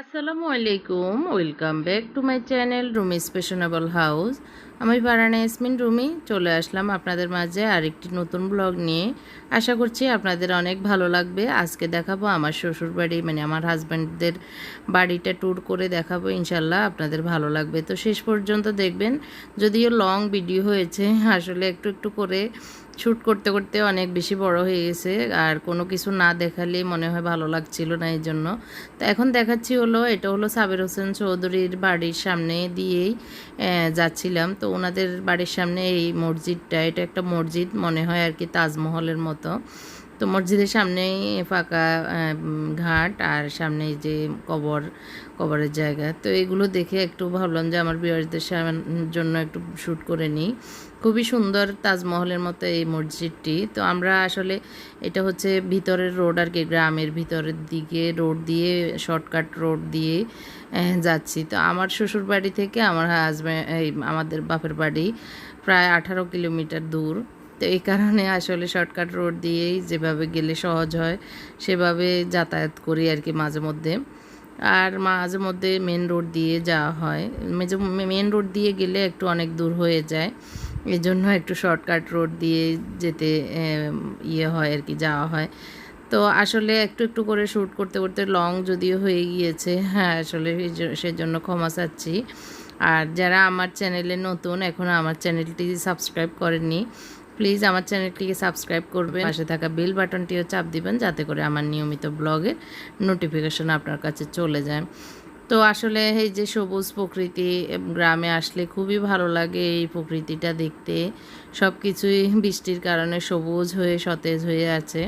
আসসালামু আলাইকুম, welcome back to my channel Rumi স্পেশনেবল house. আমি ফারানা ইয়াসমিন, রুমি, চলে আসলাম আপনাদের মাঝে আরেকটি নতুন ব্লগ নিয়ে। আশা করছি আপনাদের অনেক ভালো লাগবে। আজকে দেখাবো আমার শ্বশুর বাড়ি মানে আমার হাজব্যান্ডদের বাড়িটা ট্যুর করে দেখাবো, ইনশাল্লাহ আপনাদের ভালো লাগবে। তো শেষ পর্যন্ত দেখবেন, যদিও লং ভিডিও হয়েছে, আসলে একটু একটু করে শ্যুট করতে করতে অনেক বেশি বড় হয়ে গেছে। আর কোনো কিছু না দেখালেই মনে হয় ভালো লাগছিল না এই জন্য। তো এখন দেখাচ্ছি হলো, এটা হলো সাবের হোসেন চৌধুরীর বাড়ির সামনে দিয়েই যাচ্ছিলাম। তো ওনাদের বাড়ির সামনে এই মসজিদটা, এটা একটা মসজিদ মনে হয় আর কি তাজমহলের মতো। তো মসজিদের সামনেই ফাঁকা ঘাট আর সামনে যে কবর, কবরের জায়গা। তো এগুলো দেখে একটু ভাবলাম যে আমার বিয়ারদের জন্য একটু শ্যুট করে নিই। খুবই সুন্দর তাজমহলের মতো এই মসজিদটি। তো আমরা আসলে এটা হচ্ছে ভিতরের রোড আর কি, গ্রামের ভিতরের দিকে রোড দিয়ে, শর্টকাট রোড দিয়ে যাচ্ছি। তো আমার শ্বশুর বাড়ি থেকে আমার হাজব্যান্ড, এই আমাদের বাপের বাড়ি প্রায় আঠারো কিলোমিটার দূর। তো এই কারণে আসলে শর্টকাট রোড দিয়েই যেভাবে গেলে সহজ হয়, সেভাবে যাতায়াত করি আর কি মাঝে মধ্যে। আর মাঝে মধ্যে মেন রোড দিয়ে যাওয়া হয়। মেন রোড দিয়ে গেলে একটু অনেক দূর হয়ে যায়। এই জন্য একটু শর্টকাট রোড দিয়ে যেতে ইয়ে হয় আর কি, যাওয়া হয়। তো আসলে একটু একটু করে শ্যুট করতে করতে লং যদিও হয়ে গিয়েছে হ্যাঁ আসলে সেজন্য ক্ষমা চাচ্ছি। আর যারা আমার চ্যানেলে নতুন এখনও আমার চ্যানেলটি সাবস্ক্রাইব করেননি প্লিজ আমার চ্যানেলটিকে সাবস্ক্রাইব করবেন। পাশে থাকা বেল বাটনটিও চাপ দিবেন, যাতে করে আমার নিয়মিত ব্লগের নোটিফিকেশন আপনার কাছে চলে যায়। তো আসলে এই যে সবুজ প্রকৃতি গ্রামে আসলে খুবই ভালো লাগে এই প্রকৃতিটা দেখতে। সব কিছুই বৃষ্টির কারণে সবুজ হয়ে, সতেজ হয়ে আছে।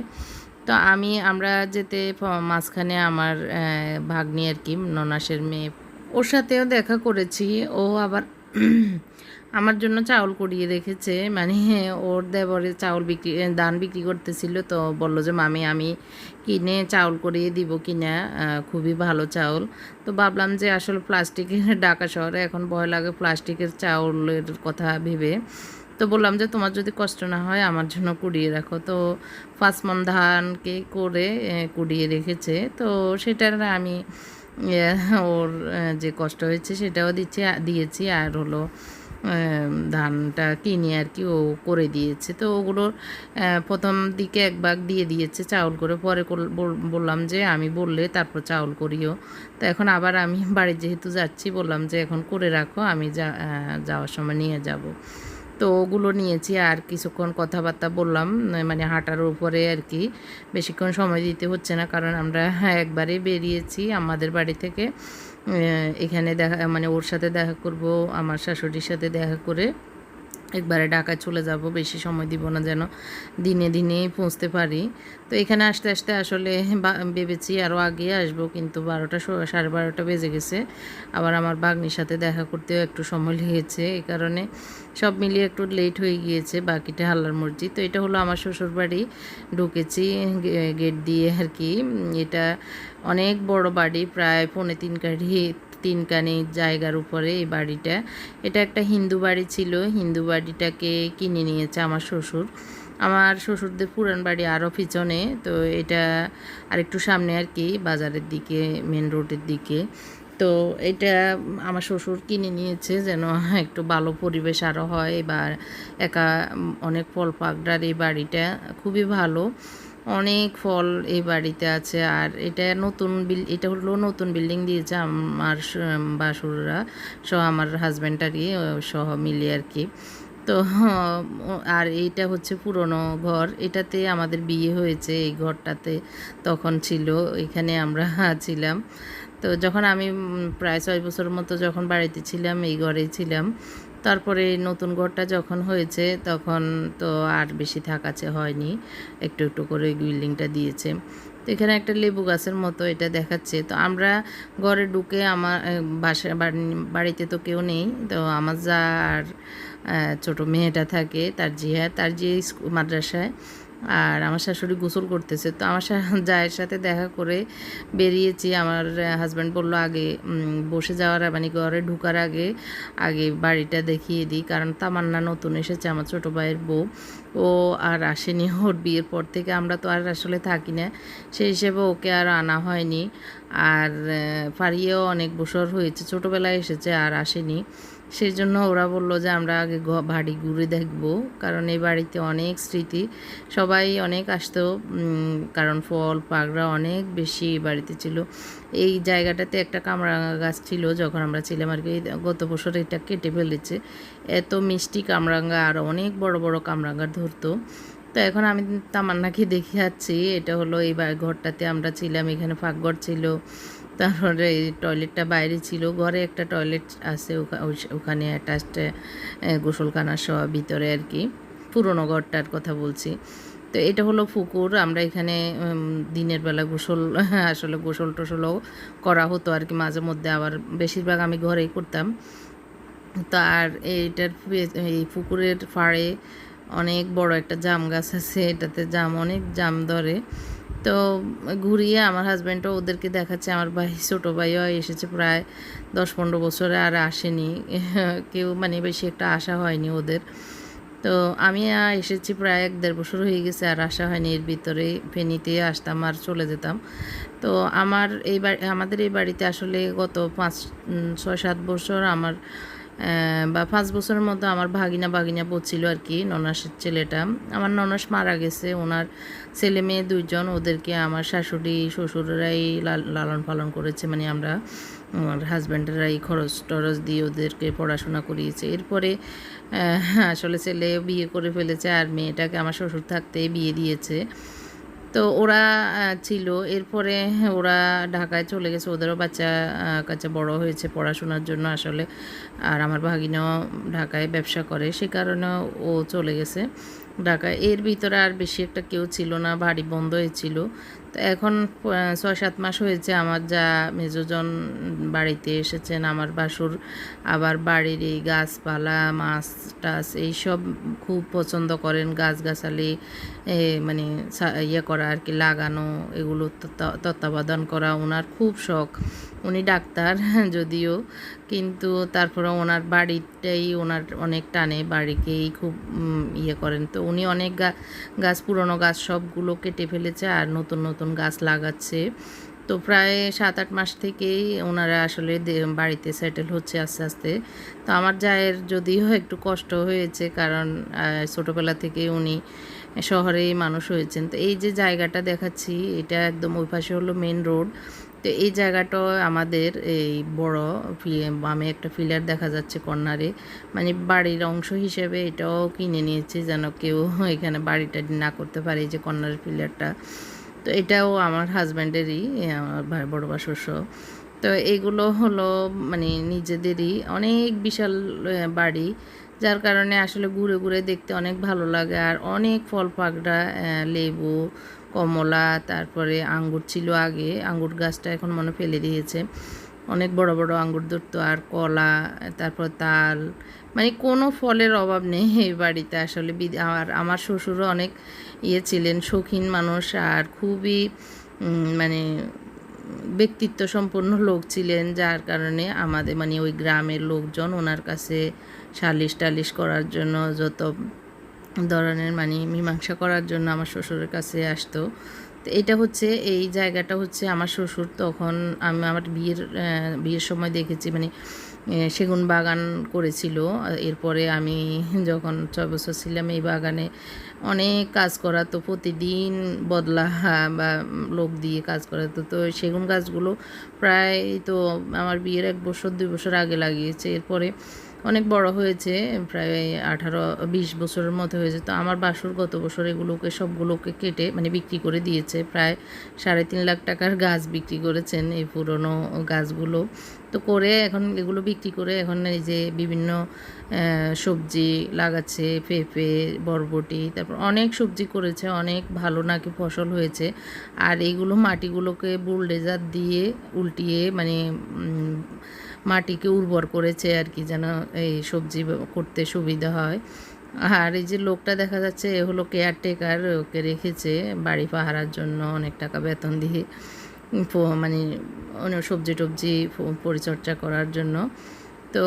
তো আমি, আমরা যেতে মাঝখানে আমার ভাগ্নি আর কি, ননাসের মেয়ে, ওর সাথেও দেখা করেছি। ও আবার আমার জন্য চাউল কুড়িয়ে রেখেছে। মানে ওর দেবরে চাউল বিক্রি ধান বিক্রি করতেছিল তো বলল যে, মামি, আমি কিনে চাউল করিয়ে দিব কিনা খুবই ভালো চাউল। তো ভাবলাম যে, আসলে প্লাস্টিকের ঢাকা শহরে এখন ভয় লাগে প্লাস্টিকের চাউলের কথা ভেবে। তো বললাম যে, তোমার যদি কষ্ট না হয়, আমার জন্য কুড়িয়ে রাখো। তো পাঁচমন ধানকে করে কুড়িয়ে রেখেছে। তো সেটার আমি ওর যে কষ্ট হয়েছে সেটাও দিচ্ছি দিয়েছি। আর হলো ধানটা কিনে আর কি ও করে দিয়েছে। তো ওগুলো প্রথম দিকে এক ভাগ দিয়ে দিয়েছে চাউল করে। পরে বললাম যে, আমি বললে তারপর চাউল করিও। তো এখন আবার আমি বাড়ি যেহেতু যাচ্ছি, বললাম যে, এখন করে রাখো, আমি যা যাওয়ার সময় নিয়ে যাব। তো ওগুলো নিয়েছি আর কিছুক্ষণ কথাবার্তা বললাম মানে হাঁটার উপরে আর কি। বেশিক্ষণ সময় দিতে হচ্ছে না, কারণ আমরা একবারে বেরিয়েছি আমাদের বাড়ি থেকে। এখানে দেখা মানে ওর সাথে দেখা করব, আমার শাশুড়ির সাথে দেখা করে একবারে ঢাকায় চলে যাব। বেশি সময় দিব না যেন দিনে দিনেই পৌঁছতে পারি। তো এখানে আসতে আসতে আসলে ভেবেছি আরও আগে আসব, কিন্তু বারোটা সাড়ে বারোটা বেজে গেছে। আবার আমার বাগনির সাথে দেখা করতেও একটু সময় লেগেছে। এই কারণে সব মিলিয়ে একটু লেট হয়ে গিয়েছে, বাকিটা হাল্লার মসজিদ তো এটা হলো আমার শ্বশুরবাড়ি। ঢুকেছি গেট দিয়ে আর কি। এটা অনেক বড় বাড়ি, প্রায় পৌনে তিন কাঠি তিনখানি জায়গার উপরে এই বাড়িটা। এটা একটা হিন্দু বাড়ি ছিল। হিন্দু বাড়িটাকে কিনে নিয়েছে আমার শ্বশুর। আমার শ্বশুরদের পুরান বাড়ি আরও পিছনে। তো এটা আরেকটু সামনে আর কি, বাজারের দিকে মেন রোডের দিকে। তো এটা আমার শ্বশুর কিনে নিয়েছে যেন একটু ভালো পরিবেশ আরও হয়। বা একা অনেক ফল পাকড়ার এই বাড়িটা খুবই ভালো। অনেক ফল এই বাড়িতে আছে আর এটা নতুন বিল, এটা হলো নতুন বিল্ডিং দিয়েছে আমার বাসুররা, সহ আমার হাজব্যান্ড আর কি সহ মিলিয়ে আর কি। তো আর এইটা হচ্ছে পুরনো ঘর। এটাতে আমাদের বিয়ে হয়েছে এই ঘরটাতে, তখন ছিল, এখানে আমরা ছিলাম। তো যখন আমি প্রায় ছয় বছর মতো যখন বাড়িতে ছিলাম, এই ঘরেই ছিলাম, তারপরে নতুন ঘরটা যখন হয়েছে, তখন তো আর বেশি থাকাছে হয়নি, একটু একটু করে বিল্ডিংটা দিয়েছে। তো এখানে একটা লেবু গাছের মতো এটা দেখাচ্ছে। তো আমরা ঘরে ঢুকে আমার বাসা বাড়ি- বাড়িতে তো কেউ নেই, তো আমার যা আর ছোটো মেয়েটা থাকে, তার জিহা তার যে মাদ্রাসায়। আর আমার শাশুড়ি গোসল করতেছে। তো আমার জায়ের সাথে দেখা করে বেরিয়েছি। আমার হাজব্যান্ড বলল, আগে বসে যাওয়ার মানে ঘরে ঢুকার আগে আগে বাড়িটা দেখিয়ে দিই। কারণ তামান্না নতুন এসেছে আমার ছোটো ভাইয়ের বউ। ও আর আসেনি ওর বিয়ের পর থেকে। আমরা তো আর আসলে থাকি না। সেই হিসেবে ওকে আর আনা হয়নি। আর ফারিয়েও অনেক বছর হয়েছে। ছোটোবেলায় এসেছে আর আসেনি। সেই জন্য ওরা বলল যে আমরা আগে বাড়ি ঘুরে দেখব। কারণ এই বাড়িতে অনেক স্মৃতি। সবাই অনেক আসতো কারণ ফল, পাগড়া অনেক বেশি বাড়িতে ছিল। এই জায়গাটাতে একটা কামরাঙা গাছ ছিল যখন আমরা ছিলাম আর কি, গত বছর এটা কেটে ফেলেছে। এত মিষ্টি কামরাঙ্গা আর অনেক বড় বড় কামরাঙ্গা ধরতো। তো এখন আমি তামান্নাকে দেখে যাচ্ছি, এটা হলো এই ঘরটাতে আমরা ছিলাম, এখানে ফাঁকঘর ছিল। তারপরে এই টয়লেটটা বাইরে ছিল, ঘরে একটা টয়লেট আছে ওখানে অ্যাটাচড গোসলখানা সহ ভিতরে আর কি, পুরনো ঘরটার কথা বলছি। তো এটা হলো পুকুর, আমরা এখানে দিনের বেলা গোসল, আসলে গোসল টোসলও করা হতো আর কি, মাঝে মধ্যে আবার বেশিরভাগ আমি ঘরেই করতাম। তো আর এইটার এই পুকুরের ফাড়ে অনেক বড় একটা জাম গাছ আছে, এটাতে জাম, অনেক জাম ধরে। তো ঘুরিয়ে আমার হাজব্যান্ডও ওদেরকে দেখাচ্ছে। আমার ভাই, ছোটো ভাইও এসেছে প্রায় দশ পনেরো বছরে আর আসেনি। কেউ মানে বেশি একটা আশা হয়নি ওদের। তো আমি এসেছি প্রায় এক দেড় বছর হয়ে গেছে আর আসা হয়নি। এর ভিতরে ফেনীতে আসতাম আর চলে যেতাম। তো আমার এই আমাদের এই বাড়িতে আসলে গত পাঁচ ছয় সাত বছর আমার বা পাঁচ বছরের মতো আমার ভাগিনা ভাগিনা বলছিল আর কি, ননাসের ছেলেটা। আমার ননাস মারা গেছে, ওনার ছেলে মেয়ে দুইজন, ওদেরকে আমার শাশুড়ি, শ্বশুররাই লাল- লালন পালন করেছে মানে আমরা আমার হাজব্যান্ডেরাই খরচ টরচ দিয়ে ওদেরকে পড়াশোনা করিয়েছে। এরপরে আসলে ছেলে বিয়ে করে ফেলেছে আর মেয়েটাকে আমার শ্বশুর থাকতেই বিয়ে দিয়েছে। তো ওরা ছিল। এরপরে ওরা ঢাকায় চলে গেছে। ওদেরও বাচ্চা কাছে কাচ্চা বড় হয়েছে পড়াশোনার জন্য আসলে। আর আমার ভাগিনাও ঢাকায় ব্যবসা করে। সে কারণে ও চলে গেছে ঢাকায়। এর ভিতরে আর বেশি একটা কেউ ছিল না। বাড়ি বন্ধ হয়েছিল তো এখন ছয় সাত মাস হয়েছে আমার যা মেজোজন বাড়িতে এসেছেন আমার বাসুর আবার বাড়ির এই গাছপালা মাছ টাছ এইসব খুব পছন্দ করেন। গাছগাছালি এ, মানে ইয়ে করা আর কি লাগানো এগুলো তত্ত্বা- তত্ত্বাবধান করা ওনার খুব শখ। উনি ডাক্তার যদিও কিন্তু তারপরে ওনার বাড়িটাই ওনার অনেক টানে বাড়িকেই খুব ইয়ে করেন। তো উনি অনেক গাছ পুরনো গাছ সবগুলো কেটে ফেলেছে আর নতুন নতুন গাছ লাগাচ্ছে। তো প্রায় সাত আট মাস থেকেই ওনারা আসলে বাড়িতে সেটেল হচ্ছে আস্তে আস্তে। তো আমার জায়ের যদিও একটু কষ্ট হয়েছে কারণ ছোটোবেলা থেকে উনি শহরেই মানুষ হয়েছেন। তো এই যে জায়গাটা দেখাচ্ছি, এটা একদম ওই পাশে হলো মেন রোড তো এই জায়গাটা আমাদের এই বড় বামে একটা ফিলার দেখা যাচ্ছে কর্নারে। মানে বাড়ির অংশ হিসেবে এটাও কিনে নিয়েছি যেন কেউ এখানে বাড়িটা না করতে পারে এই যে কর্নারের ফিলারটা। তো এটাও আমার হাজব্যান্ডেরই আমার বড় বা শ্বশুর। তো এগুলো হলো মানে নিজেদেরই অনেক বিশাল বাড়ি, যার কারণে আসলে ঘুরে ঘুরে দেখতে অনেক ভালো লাগে। আর অনেক ফল পাকড়া লেবু, কমলা, তারপরে আঙ্গুর ছিল আগে, আঙ্গুর গাছটা এখন মনে ফেলে দিয়েছে। অনেক বড় বড় আঙ্গুর ধরতো, আর কলা, তারপর তাল মানে কোনো ফলের অভাব নেই এই বাড়িতে আসলে। আর আমার শ্বশুরও অনেক ইয়ে ছিলেন, শৌখিন মানুষ, আর খুবই মানে ব্যক্তিত্ব সম্পন্ন লোক ছিলেন, যার কারণে আমাদের মানে ওই গ্রামের লোকজন ওনার কাছে সালিশ টালিশ করার জন্য, যত ধরনের মানে মীমাংসা করার জন্য আমার শ্বশুরের কাছে আসতো। তো এটা হচ্ছে, এই জায়গাটা হচ্ছে আমার শ্বশুর। তখন আমি আমার বিয়ের বিয়ের সময় দেখেছি মানে সেগুন বাগান করেছিল। এরপরে আমি যখন ছয় বছর ছিলাম এই বাগানে, অনেক কাজ করাতো, প্রতিদিন বদলা বা লোক দিয়ে কাজ করাতো। তো সেগুন গাছগুলো প্রায় তো আমার বিয়ের এক বছর, দুই বছর আগে লাগিয়েছে। এরপরে অনেক বড় হয়েছে, প্রায় আঠারো, বিশ বছরের মতো হয়েছে। তো আমার বাসুর গত বছর এগুলোকে, সবগুলোকে কেটে মানে বিক্রি করে দিয়েছে। প্রায় সাড়ে তিন লাখ টাকার গাছ বিক্রি করেছেন এই পুরনো গাছগুলো। তো করে এখন এগুলো বিক্রি করে এখন এই যে বিভিন্ন সবজি লাগাচ্ছে, পেঁপে, বরবটি, তারপর অনেক সবজি করেছে, অনেক ভালো নাকি ফসল হয়েছে। আর এইগুলো মাটিগুলোকে বুলডেজার দিয়ে উল্টিয়ে মানে মাটিকে উর্বর করেছে আর কি, যেন এই সবজি করতে সুবিধা হয়। আর এই যে লোকটা দেখা যাচ্ছে, এ হলো কেয়ারটেকার, ওকে রেখেছে বাড়ি পাহারার জন্য অনেক টাকা বেতন দিয়ে মানে অনেক সবজি টবজি পরিচর্যা করার জন্য। তো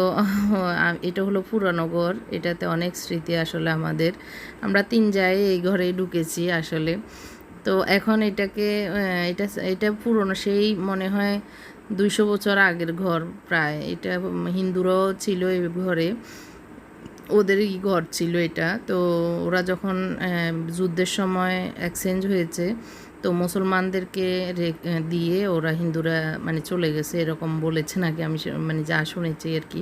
এটা হলো পুরানো ঘর, এটাতে অনেক স্মৃতি আসলে আমাদের। আমরা তিন যাই এই ঘরেই ঢুকেছি আসলে। তো এখন এটাকে এটা এটা পুরনো, সেই মনে হয় দুইশো বছর আগের ঘর প্রায়। এটা হিন্দুরাও ছিল এই ঘরে। ওদেরই ঘর ছিল এটা। তো ওরা যখন যুদ্ধের সময় এক্সচেঞ্জ হয়েছে, তো মুসলমানদেরকে দিয়ে ওরা হিন্দুরা মানে চলে গেছে, এরকম বলেছে নাকি আমি মানে যা শুনেছি আর কি।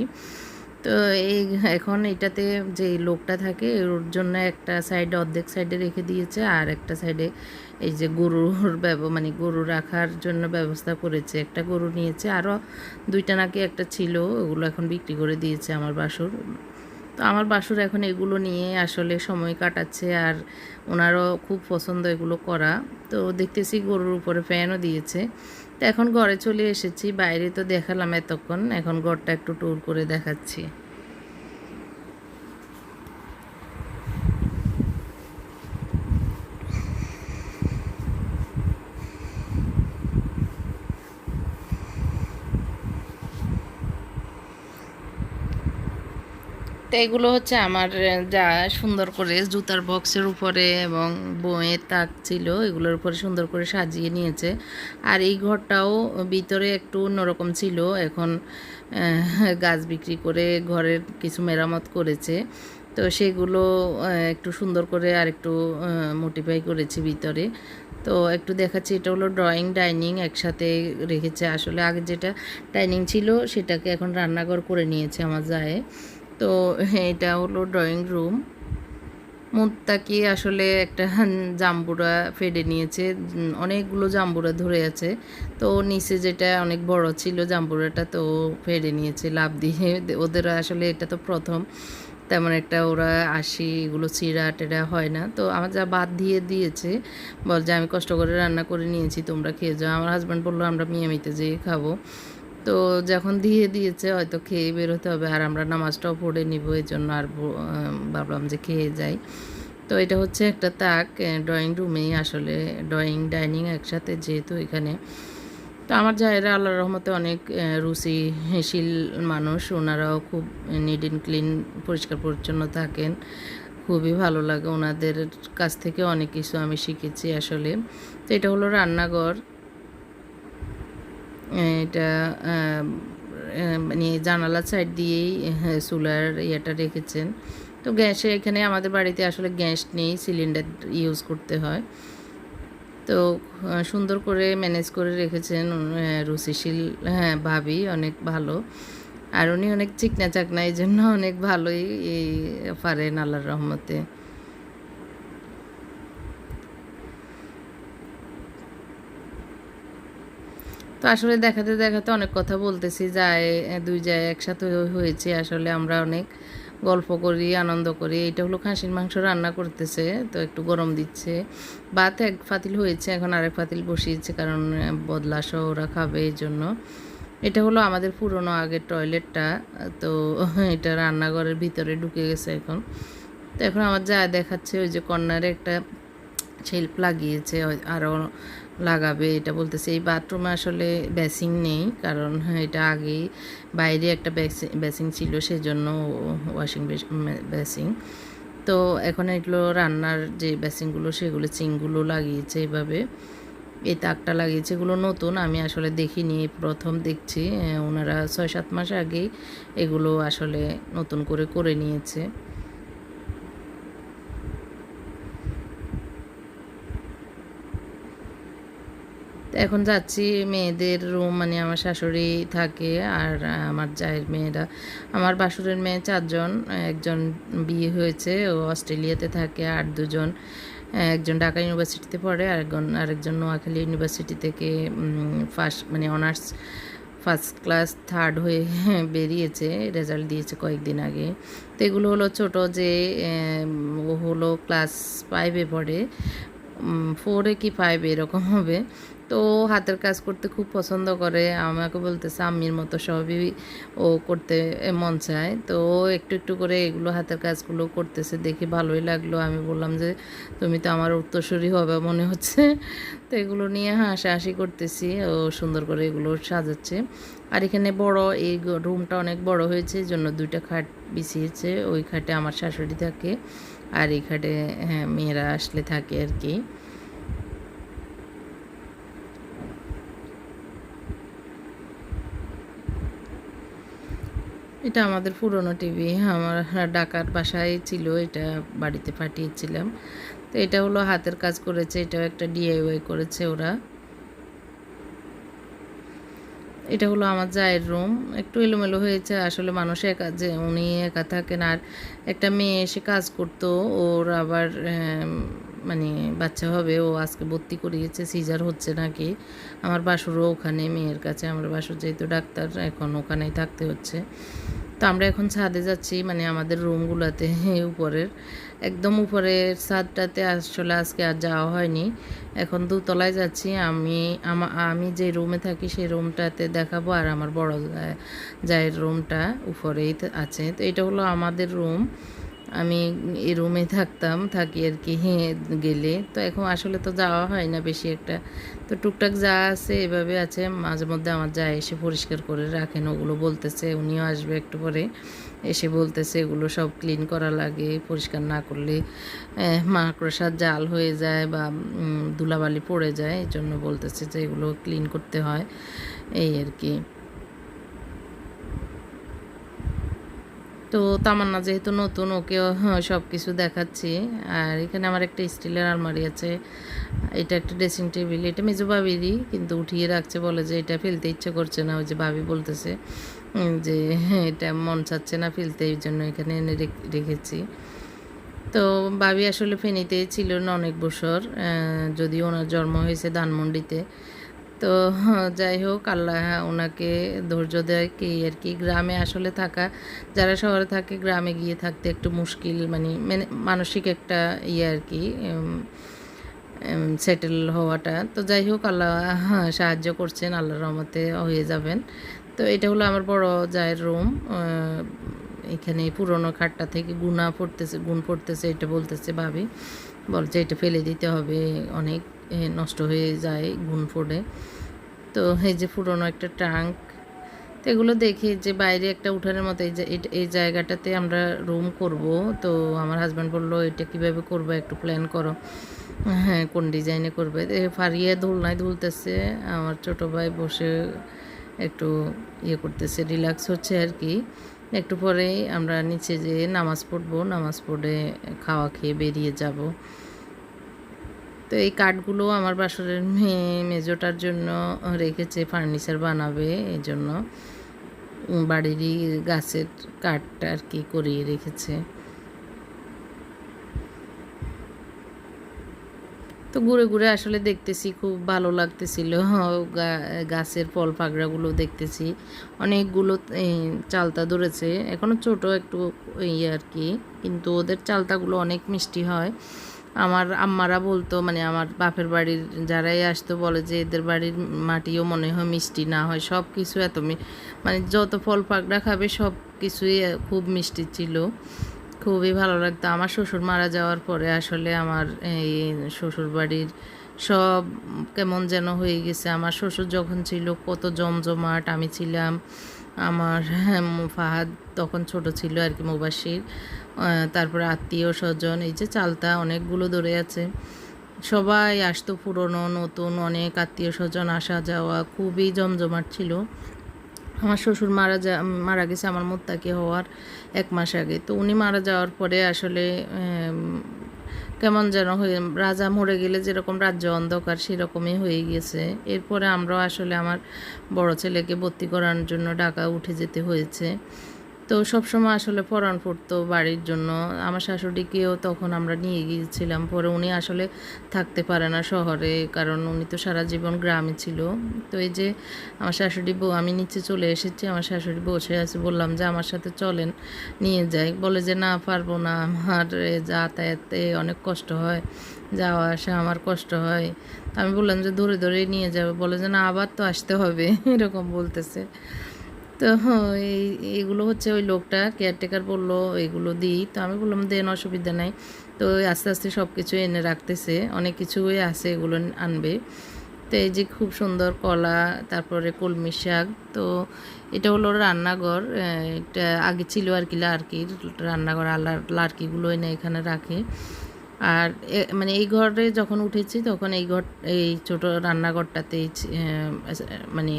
তো এই এখন এটাতে যে লোকটা থাকে, ওর জন্য একটা সাইডে অর্ধেক সাইডে রেখে দিয়েছে, আর একটা সাইডে এই যে গরুর ব্যব মানে গরু রাখার জন্য ব্যবস্থা করেছে। একটা গরু নিয়েছে আরও দুইটা নাকি একটা ছিল, ওগুলো এখন বিক্রি করে দিয়েছে আমার বাসুর। তো আমার বাসুর এখন এগুলো নিয়ে আসলে সময় কাটাচ্ছে, আর ওনারও খুব পছন্দ এগুলো করা। তো দেখতেছি গরুর উপরে ফ্যানও দিয়েছে। তো এখন ঘরে চলে এসেছি, বাইরে তো দেখালাম এতক্ষণ, এখন ঘরটা একটু ট্যুর করে দেখাচ্ছি। তো এগুলো হচ্ছে আমার যা সুন্দর করে জুতার বক্সের উপরে এবং বইয়ের তাক ছিল, এগুলোর উপরে সুন্দর করে সাজিয়ে নিয়েছে। আর এই ঘরটাও ভিতরে একটু অন্যরকম ছিল, এখন গাছ বিক্রি করে ঘরের কিছু মেরামত করেছে। তো সেগুলো একটু সুন্দর করে আর একটু মোটিফাই করেছে ভিতরে। তো একটু দেখাচ্ছি, এটা হলো ড্রয়িং, ডাইনিং একসাথে রেখেছে। আসলে আগে যেটা ডাইনিং ছিল, সেটাকে এখন রান্নাঘর করে নিয়েছে আমার যায় তো এটা হলো ড্রয়িং রুম মুত্তাকি আসলে একটা জাম্বুরা ফেডে নিয়েছে, অনেকগুলো জাম্বুরা ধরে আছে। তো নিচে যেটা অনেক বড় ছিল জাম্বুরাটা তো ফেডে নিয়েছে লাভ দিয়ে। ওদের আসলে এটা তো প্রথম, তেমন একটা ওরা আসি এগুলো চিরা টেরা হয় না। তো আমার যা বাদ দিয়ে দিয়েছে, বল যে আমি কষ্ট করে রান্না করে নিয়েছি, তোমরা খেয়ে যাও। আমার হাজব্যান্ড বলল, আমরা মিয়ামিতে যেয়ে খাব। তো যখন দিয়ে দিয়েছে, হয়তো খেয়ে বেরোতে হবে। আর আমরা নামাজটাও পড়ে নিব, এই জন্য আর ভাবলাম যে খেয়ে যাই। তো এটা হচ্ছে একটা তাক ড্রয়িং রুমেই আসলে ড্রয়িং ডাইনিং একসাথে যেহেতু এখানে। তো আমার জায়েরা আল্লাহ রহমতে অনেক রুচিশীল মানুষ। ওনারাও খুব নিড অ্যান্ড ক্লিন পরিষ্কার পরিচ্ছন্ন থাকেন। খুবই ভালো লাগে। ওনাদের কাছ থেকে অনেক কিছু আমি শিখেছি আসলে। তো এটা হলো রান্নাঘর। এটা মানে জানালা সাইড দিয়েই সোলার ইয়েটা রেখেছেন। তো গ্যাসে এখানে আমাদের বাড়িতে আসলে গ্যাস নেই সিলিন্ডার ইউজ করতে হয়। তো সুন্দর করে ম্যানেজ করে রেখেছেন রুচিশীল হ্যাঁ ভাবি অনেক ভালো। আর উনি অনেক চিকনা চাকনা এই জন্য অনেক ভালোই এই পারেন আল্লাহর রহমতে। তো আসলে দেখাতে দেখাতে অনেক কথা বলতেছি, যায় দুই যায় একসাথে হয়েছে, আসলে আমরা অনেক গল্প করি, আনন্দ করি। এটা হলো খাসির মাংস রান্না করতেছে, তো একটু গরম দিচ্ছে। ভাত এক ফাতিল হয়েছে, এখন আরেক ফাতিল বসিয়েছে, কারণ বদলাসহ ওরা খাবে এই জন্য এটা হলো আমাদের পুরনো আগের টয়লেটটা, তো এটা রান্নাঘরের ভিতরে ঢুকে গেছে এখন। তো এখন আমার যা দেখাচ্ছে, ওই যে কর্নারে একটা শেল্ফ লাগিয়েছে আরও লাগাবে এটা বলতেছে। এই বাথরুমে আসলে বেসিং নেই কারণ হ্যাঁ, এটা আগেই বাইরে একটা বেসিং ছিল সেজন্য ওয়াশিং বেসিং তো এখন এগুলো রান্নার যে বেসিংগুলো সেগুলো চিংগুলো লাগিয়েছে এইভাবে এই তাকটা লাগিয়েছে এগুলো নতুন আমি আসলে দেখিনি প্রথম দেখছি। ওনারা ছয় সাত মাস আগেই এগুলো আসলে নতুন করে করে নিয়েছে। তো এখন যাচ্ছি মেয়েদের রুম মানে আমার শাশুড়ি থাকে আর আমার জায়ের মেয়েরা। আমার বাসুরের মেয়ে চারজন, একজন বিয়ে হয়েছে, ও অস্ট্রেলিয়াতে থাকে আর দুজন, একজন ঢাকা ইউনিভার্সিটিতে পড়ে আরেকজন আরেকজন নোয়াখালী ইউনিভার্সিটি থেকে ফার্স্ট মানে অনার্স ফার্স্ট ক্লাস থার্ড হয়ে বেরিয়েছে রেজাল্ট দিয়েছে কয়েকদিন আগে। তো এগুলো হলো ছোট যে ও হলো ক্লাস ফাইভে পড়ে। ফোরে কি ফাইভে এরকম হবে। তো হাতের কাজ করতে খুব পছন্দ করে। আমাকে বলতেছে, আম্মির মতো সবই ও করতে মন চায়। তো একটু একটু করে এগুলো হাতের কাজগুলো করতেছে, দেখে ভালোই লাগল। আমি বললাম যে, তুমি তো আমার উত্তরসূরি হবে মনে হচ্ছে। তো এগুলো নিয়ে হাসাহাসি করতেছি। ও সুন্দর করে এগুলো সাজাচ্ছে। আর এখানে বড়, এই রুমটা অনেক বড় হয়েছে জন্য দুইটা খাট বিছিয়েছে। ওই খাটে আমার শাশুড়ি থাকে। আর এই খাটে হ্যাঁ মেয়েরা আসলে থাকে আর কি। এটা আমাদের পুরনো টিভি, আমার ডাকার বাসায় ছিল, এটা বাড়িতে পাঠিয়েছিলাম। তো এটা হলো হাতের কাজ করেছে, এটাও একটা ডিআইওয়াই করেছে ওরা। এটা হলো আমার জায়ের রুম একটু এলোমেলো হয়েছে, আসলে মানুষ একা, যে উনি একা থাকেন আর একটা মেয়ে এসে কাজ করতো, ওর আবার মানে বাচ্চা হবে, ও আজকে ভর্তি করিয়েছে সিজার হচ্ছে নাকি। আমার বাসুরও ওখানে, মেয়ের কাছে, আমার বাসুর যেহেতু ডাক্তার, এখন ওখানেই থাকতে হচ্ছে। তো আমরা এখন ছাদে যাচ্ছি মানে আমাদের রুমগুলোতে উপরের। একদম উপরের ছাদটাতে আসলে আজকে আর যাওয়া হয়নি। এখন দুতলায় যাচ্ছি। আমি আমি যে রুমে থাকি সেই রুমটাতে দেখাবো আর আমার বড় জায়ের রুমটা উপরেই আছে। তো এটা হলো আমাদের রুম। আমি এই রুমে থাকতাম, থাকি আর কি গেলে। তো এখন আসলে তো যাওয়া হয় না বেশি একটা। তো টুকটাক যা আছে এভাবে আছে। মাঝে মধ্যে আমার যা এসে পরিষ্কার করে রাখেন, ওগুলো বলতেছে, উনিও আসবে একটু পরে। এসে বলতেছে এগুলো সব ক্লিন করা লাগে পরিষ্কার না করলে মাকড়সার জাল হয়ে যায় বা ধুলাবালি পড়ে যায়। এই জন্য বলতেছে যে এগুলো ক্লিন করতে হয়। এই আর কি। তো তামান্না যেহেতু নতুন ওকে হ্যাঁ, সব কিছু দেখাচ্ছি। আর এখানে আমার একটা স্টিলের আলমারি আছে। এটা একটা ড্রেসিং টেবিল এটা মেজো ভাবিরই কিন্তু উঠিয়ে রাখছে বলে যে এটা ফেলতে ইচ্ছে করছে না। ওই যে ভাবি বলতেছে। যে হ্যাঁ, এটা মন চাচ্ছে না ফেলতে এই জন্য এখানে এনে রেখেছি। তো ভাবি আসলে ফেনীতে ছিল না অনেক বছর যদিও ওনার জন্ম হয়েছে ধানমন্ডিতে। তো যাই হোক আল্লাহ ওনাকে ধৈর্য দেয় কি আর কি গ্রামে আসলে থাকা যারা শহরে থাকে গ্রামে গিয়ে থাকতে একটু মুশকিল মানে মানে মানসিক একটা ইয়ে আর কি সেটেল হওয়াটা। তো যাই হোক আল্লাহ সাহায্য করছেন আল্লাহর রহমতে হয়ে যাবেন। তো এটা হলো আমার বড় জায়ের রুম এখানে পুরনো খাটটা থেকে গুণা পড়তেছে, গুণ পড়তেছে, এটা বলতেছে, ভাবি বলছে এটা ফেলে দিতে হবে। অনেক নষ্ট হয়ে যায় গুণ পড়ে। তো এই যে পুরনো একটা ট্রাঙ্ক তো এগুলো দেখি যে বাইরে একটা উঠানের মতো এই এই জায়গাটাতে আমরা রুম করব। তো আমার হাজব্যান্ড বলল, এটা কীভাবে করব একটু প্ল্যান করো। হ্যাঁ কোন ডিজাইনে করবে? ফারিয়ে দোলনায় দুলতেছে। আমার ছোটো ভাই বসে একটু ইয়ে করতেছে রিল্যাক্স হচ্ছে আর কি। একটু পরেই আমরা নিচে যেয়ে নামাজ পড়ব, নামাজ পড়ে খাওয়া খেয়ে বেরিয়ে যাব। তো এই কাঠগুলো আমার বাসরের মেয়ে, মেজোটার জন্য রেখেছে ফার্নিচার বানাবে এই জন্য বাড়িরই গাছের কাঠটা আর কি করিয়ে রেখেছে। তো ঘুরে ঘুরে আসলে দেখতেছি, খুব ভালো লাগতেছিল। গাছের ফল পাগড়াগুলো দেখতেছি। অনেকগুলো চালতা ধরেছে। এখনও ছোট একটু ইয়ে আর কি, কিন্তু ওদের চালতাগুলো অনেক মিষ্টি হয়। আমার আম্মারা বলতো মানে আমার বাপের বাড়ির যারাই আসতো বলে যে, এদের বাড়ির মাটিও মনে হয় মিষ্টি না হয়। সব কিছু এত মানে যত ফল পাকড়া খাবে সব কিছুই খুব মিষ্টি ছিল। খুবই ভালো লাগতো। আমার শ্বশুর মারা যাওয়ার পরে আসলে আমার এই শ্বশুর বাড়ির সব কেমন যেন হয়ে গেছে। আমার শ্বশুর যখন ছিল কত জমজমাট, আমি ছিলাম, আমার ফাহাদ তখন ছোট ছিল আর কি মুবাসির। তারপরে আত্মীয় স্বজন, এই যে চালতা অনেকগুলো ধরে আছে। সবাই আসতো পুরনো, নতুন, অনেক আত্মীয় স্বজন আসা যাওয়া খুবই জমজমাট ছিল। আমার শ্বশুর মারা যা, মারা গেছে আমার মোত্তাকি হওয়ার এক মাস আগে। তো উনি মারা যাওয়ার পরে আসলে কেমন যেন হয়ে, রাজা মরে গেলে যেরকম রাজ্য অন্ধকার সেরকমই হয়ে গেছে। এরপরে আমরাও আসলে আমার বড় ছেলেকে ভর্তি করানোর জন্য ঢাকা উঠে যেতে হয়েছে। তো সবসময় আসলে পরাণ পড়তো বাড়ির জন্য। আমার শাশুড়িকেও তখন আমরা নিয়ে গিয়েছিলাম, পরে উনি আসলে থাকতে পারে না শহরে, কারণ উনি তো সারা জীবন গ্রামে ছিল। তো এই যে আমার শাশুড়ি বউ, আমি নিচে চলে এসেছি, আমার শাশুড়ি বসে আছে, বললাম যে আমার সাথে চলেন, নিয়ে যাই। বলে যে, না, পারব না, আমার যাতায়াতে অনেক কষ্ট হয়, যাওয়া আসা আমার কষ্ট হয়। তো আমি বললাম যে, ধরে ধরে নিয়ে যাবে। বলে যে, না, আবার তো আসতে হবে। এরকম বলতেছে। তো এই, এইগুলো হচ্ছে ওই লোকটা কেয়ারটেকার বলল, এগুলো দিই। তো আমি বললাম, দেন, অসুবিধা নাই। তো আস্তে আস্তে সব কিছু এনে রাখতেছে, অনেক কিছুই আছে এগুলো আনবে। তো এই যে খুব সুন্দর কলা, তারপরে কলমি শাক, তো এটা হলো রান্নাঘর এটা আগে ছিল আর কি লার্কির, রান্নাঘর আলার লার্কিগুলো এনে এখানে রাখে। আর মানে এই ঘরে যখন উঠেছি তখন এই ঘর, এই ছোট রান্নাঘরটাতেই মানে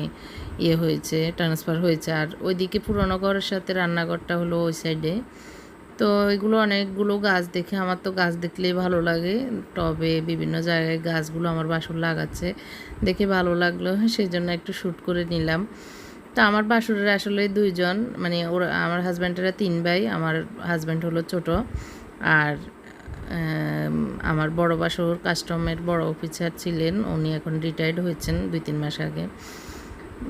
ইয়ে হয়েছে ট্রান্সফার হয়েছে। আর ওইদিকে পুরোনো ঘরের সাথে রান্নাঘরটা হলো ওই সাইডে তো এগুলো অনেকগুলো গাছ দেখে আমার তো গাছ দেখলেই ভালো লাগে। টবে বিভিন্ন জায়গায় গাছগুলো আমার বাসুর লাগাচ্ছে, দেখে ভালো লাগল সেই জন্য একটু শ্যুট করে নিলাম। তো আমার বাসুরের আসলে দুইজন মানে ওরা, আমার হাজব্যান্ডেরা তিন ভাই, আমার হাজব্যান্ড হলো ছোট। আর আমার বড় বাসুর কাস্টমের বড় অফিসার ছিলেন, উনি এখন রিটায়ার্ড হয়েছেন দুই তিন মাস আগে।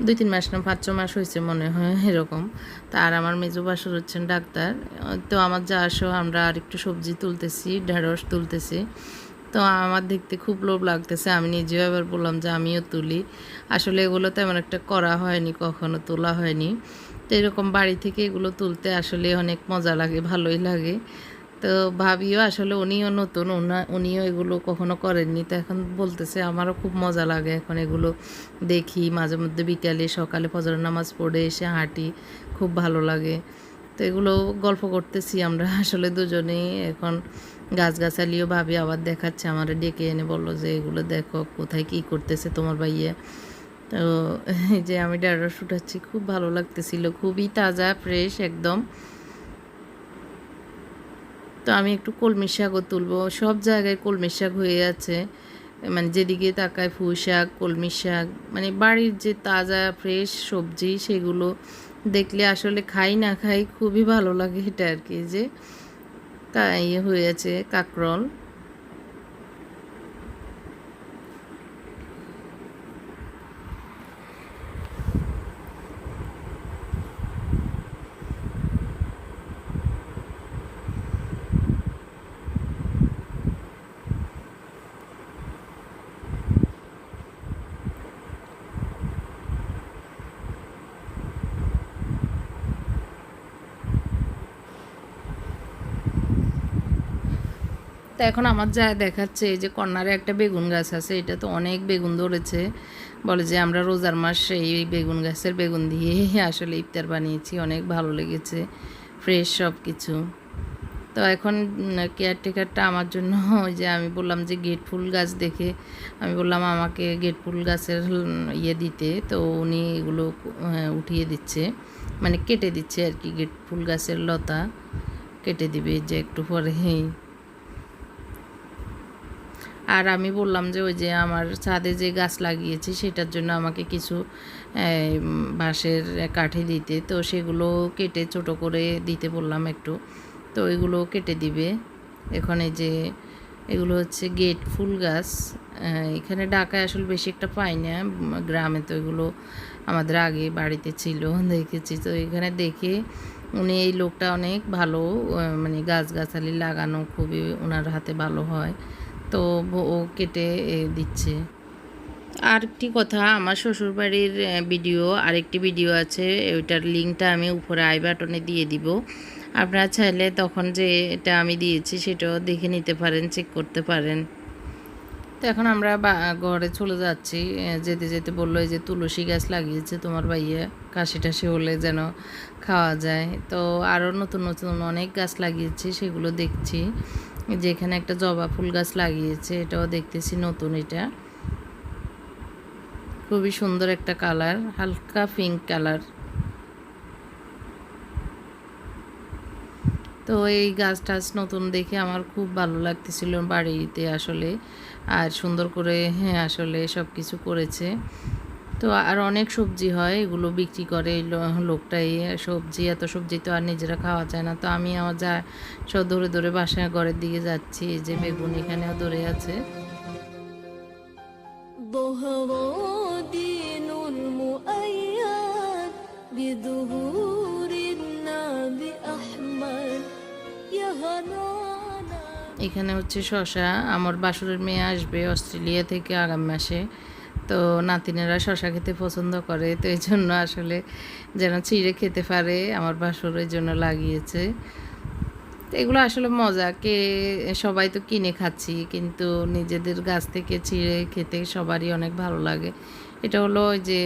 দুই তিন মাস না পাঁচ ছ মাস হয়েছে মনে হয় এরকম। তা আর আমার মেজো বাসুর হচ্ছেন ডাক্তার। তো আমার যা আসো, আমরা আর একটু সবজি তুলতেছি, ঢেঁড়স তুলতেছি। তো আমার দেখতে খুব লোভ লাগতেছে। আমি নিজেও এবার বললাম যে আমিও তুলি। আসলে এগুলো তেমন একটা করা হয়নি, কখনো তোলা হয়নি। তো এরকম বাড়ি থেকে এগুলো তুলতে আসলে অনেক মজা লাগে, ভালোই লাগে। তো ভাবিও আসলে উনিও নতুন উনিও এগুলো কখনো করেননি। তো এখন বলতেছে, আমারও খুব মজা লাগে এখন এগুলো দেখি। মাঝে মধ্যে বিকালে সকালে ফজর নামাজ পড়ে এসে হাঁটি, খুব ভালো লাগে। তো এগুলো গল্প করতেছি আমরা আসলে দুজনেই। এখন গাছগাছালিও ভাবি আবার দেখাচ্ছে, আমার ডেকে এনে বলল যে, এগুলো দেখো, কোথায় কী করতেছে তোমার ভাইয়ে? তো যে আমি ঢেঁড়স উঠাচ্ছি খুব ভালো লাগতেছিল, খুবই তাজা, ফ্রেশ একদম। তো আমি একটু কলমি শাকও তুলবো। সব জায়গায় কলমি শাক হয়ে আছে। মানে যেদিকে তাকায় ফুল শাক, কলমি শাক মানে বাড়ির যে তাজা ফ্রেশ সবজি সেগুলো দেখলে আসলে খাই না খাই খুবই ভালো লাগে এটা আর কি। যে কা ইয়ে হয়েছে কাকরল। তো এখন আমার যা দেখাচ্ছে, এই যে কর্নারে একটা বেগুন গাছ আছে, এটা তো অনেক বেগুন ধরেছে। বলে যে আমরা রোজার মাস এই বেগুন গাছের বেগুন দিয়ে আসলে ইফতার বানিয়েছি, অনেক ভালো লেগেছে ফ্রেশ সব কিছু তো এখন কেয়ারটেকারটা আমার জন্য ওই যে আমি বললাম যে গেট ফুল গাছ দেখে, আমি বললাম আমাকে গেট ফুল গাছের ইয়ে দিতে। তো উনি এগুলো উঠিয়ে দিচ্ছে মানে কেটে দিচ্ছে আর কি, গেট ফুল গাছের লতা। কেটে দিবে যে একটু পরে আর আমি বললাম যে ওই যে আমার ছাদে যে গাছ লাগিয়েছি, সেটার জন্য আমাকে কিছু বাঁশের কাঠি দিতে। তো সেগুলো কেটে ছোট করে দিতে বললাম একটু। তো এগুলো কেটে দিবে। এখানে যে, এগুলো হচ্ছে গেট ফুল গাছ। এখানে ঢাকায় আসলে বেশি একটা পাই না। গ্রামে তো এগুলো আমাদের আগে বাড়িতে ছিল, দেখেছি। তো এখানে দেখে উনি এই লোকটা অনেক ভালো মানে গাছগাছালি লাগানো খুবই ওনার হাতে ভালো হয়। তো ও কেটে দিচ্ছে। আরেকটি কথা, আমার শ্বশুরবাড়ির ভিডিও, আরেকটি ভিডিও আছে, ওইটার লিঙ্কটা আমি উপরে আই বাটনে দিয়ে দিব। আপনারা চাইলে তখন যে এটা আমি দিয়েছি, সেটাও দেখে নিতে পারেন, চেক করতে পারেন। তো এখন আমরা ঘরে চলে যাচ্ছি যেতে যেতে বলল যে তুলসী গাছ লাগিয়েছে তোমার ভাইয়া, কাশি টাশি হলে যেন খাওয়া যায়। তো আরও নতুন নতুন অনেক গাছ লাগিয়েছি, সেগুলো দেখছি। যেখানে একটা জবা ফুল গাছ লাগিয়েছে, এটাও দেখতেছি নতুন এটা। খুবই সুন্দর একটা কালার, হালকা পিঙ্ক কালার। তো এই গাছ টাছ নতুন দেখে আমার খুব ভালো লাগতেছিল বাড়িতে আসলে, আর সুন্দর করে হ্যাঁ আসলে সব কিছু করেছে। তো আর অনেক সবজি হয় এগুলো বিক্রি করে লোকটাই সবজি এত সবজি তো আর নিজেরা খাওয়া যায় না। তো আমি আমার যা সব দূরে দূরে বাসা ঘরের দিকে যাচ্ছি যে বেগুন এখানেও দূরে আছে। এখানে হচ্ছে শশা আমার বাসুরের মেয়ে আসবে অস্ট্রেলিয়া থেকে আগামী মাসে। তো নাতিনেরা শশা খেতে পছন্দ করে, তো এই জন্য আসলে যেন ছিঁড়ে খেতে পারে, আমার বাসর বাসুরের জন্য লাগিয়েছে। তো এগুলো আসলে মজা, কে সবাই তো কিনে খাচ্ছি, কিন্তু নিজেদের গাছ থেকে ছিঁড়ে খেতে সবারই অনেক ভালো লাগে। এটা হলো ওই যে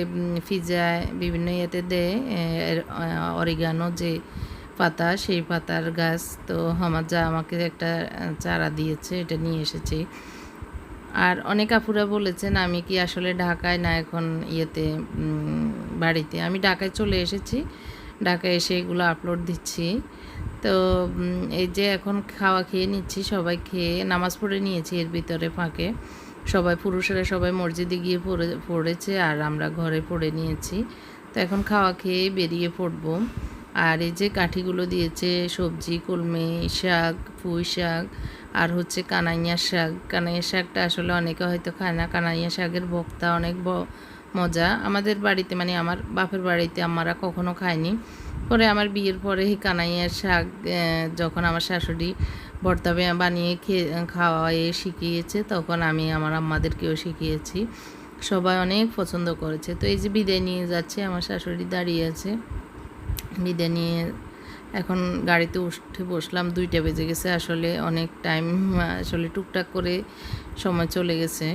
ফিজায় বিভিন্ন ইয়েতে দেয় অরিগানো যে পাতা, সেই পাতার গাছ, তো আমার যা আমাকে একটা চারা দিয়েছে, এটা নিয়ে এসেছি। আর অনেক আপুরা বলেছেন, আমি কি আসলে ঢাকায় না এখন ইয়েতে বাড়িতে? আমি ঢাকায় চলে এসেছি। ঢাকায় এসে এগুলো আপলোড দিচ্ছি। তো এই যে এখন খাওয়া খেয়ে নিচ্ছি, সবাই খেয়ে নামাজ পড়ে নিয়েছি এর ভিতরে ফাঁকে। সবাই, পুরুষেরা সবাই মসজিদে গিয়ে পড়ে, পড়েছে আর আমরা ঘরে পড়ে নিয়েছি। তো এখন খাওয়া খেয়ে বেরিয়ে পড়ব। আর এই যে কাঠিগুলো দিয়েছে, সবজি, কলমি, শাক, পুঁই শাক আর হচ্ছে কানাইয়া শাক। কানাইয়া শাকটা আসলে অনেকে হয়তো খায় না। কানাইয়া শাকের ভক্তা অনেক মজা। আমাদের বাড়িতে মানে আমার বাপের বাড়িতে আমারা কখনো খায়নি। পরে আমার বিয়ের পরে এই কানাইয়া শাক যখন আমার শাশুড়ি ভর্তা বানিয়ে খেয়ে, খাওয়ায়ে, শিখিয়েছে, তখন আমি আমার আম্মাদেরকেও শিখিয়েছি। সবাই অনেক পছন্দ করেছে। তো এই যে বিদায় নিয়ে যাচ্ছে, আমার শাশুড়ি দাঁড়িয়ে আছে। বিদায় নিয়ে এখন গাড়িতে উঠে বসলাম, দুইটা বেজে গেছে। আসলে অনেক টাইম আসলে টুকটাক করে সময় চলে গেছে।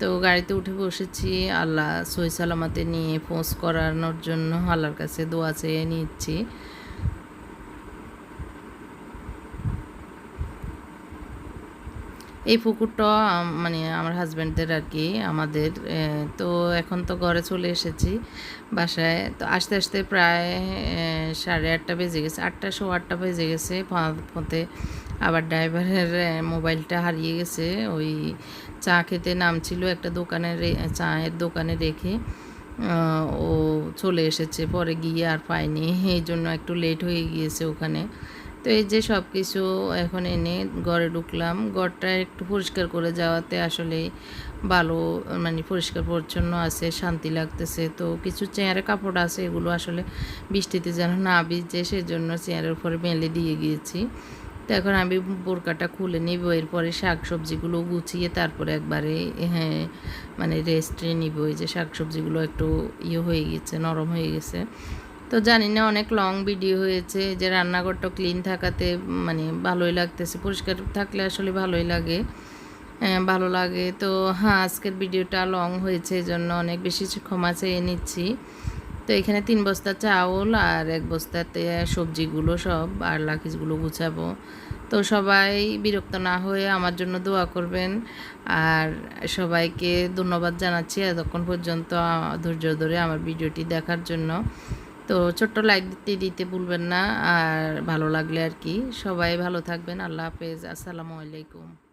তো গাড়িতে উঠে বসেছি, আল্লাহ সই সালামাতে নিয়ে পোস্ট করানোর জন্য আল্লাহর কাছে দোয়া চেয়ে নিচ্ছি। এই পুকুরটা মানে আমার হাজব্যান্ডদের আর কি আমাদের তো এখন তো ঘরে চলে এসেছি বাসায়। তো আস্তে আস্তে প্রায় সাড়ে আটটা বেজে গেছে, আটটা শো আটটা বেজে গেছে। পথে আবার ড্রাইভারের মোবাইলটা হারিয়ে গেছে। ওই চা খেতে নামছিল একটা দোকানে রে- চায়ের দোকানে রেখে ও চলে এসেছে, পরে গিয়ে আর পায়নি, এই জন্য একটু লেট হয়ে গিয়েছে ওখানে। তো এই যে সব কিছু এখন এনে ঘরে ঢুকলাম, ঘরটা একটু পরিষ্কার করে যাওয়াতে আসলে ভালো মানে পরিষ্কার পরিচ্ছন্ন আছে, শান্তি লাগতেছে। তো কিছু চেয়ারে কাপড় আছে, এগুলো আসলে বৃষ্টিতে যেন না ভিজে সেজন্য চেয়ারের উপরে মেলে দিয়ে গিয়েছি। তো এখন আমি বোরকাটা খুলে নিব, এরপরে শাক সবজিগুলো গুছিয়ে তারপরে একবারে হ্যাঁ মানে রেস্টে নিব। এই যে শাক সবজিগুলো একটু ইয়ে হয়ে গেছে, নরম হয়ে গেছে। তো জানি না অনেক লং ভিডিও হয়েছে যে রান্নাঘরটা ক্লিন থাকাতে মানে ভালোই লাগতেছে। পরিষ্কার থাকলে আসলে ভালোই লাগে হ্যাঁ, ভালো লাগে। তো হ্যাঁ আজকের ভিডিওটা লং হয়েছে জন্য অনেক বেশি ক্ষমা চেয়ে নিচ্ছি। তো এখানে তিন বস্তা চাউল আর এক বস্তাতে সবজিগুলো সব আর লাখিজগুলো গুছাবো। তো সবাই বিরক্ত না হয়ে আমার জন্য দোয়া করবেন। আর সবাইকে ধন্যবাদ জানাচ্ছি এতক্ষণ পর্যন্ত ধৈর্য ধরে আমার ভিডিওটি দেখার জন্য। তো ছোট্ট লাইক দিতে দিতে ভুলবেন না। আর ভালো লাগলে আর কি। সবাই ভালো থাকবেন। আল্লাহ হাফেজ। আসসালামু আলাইকুম।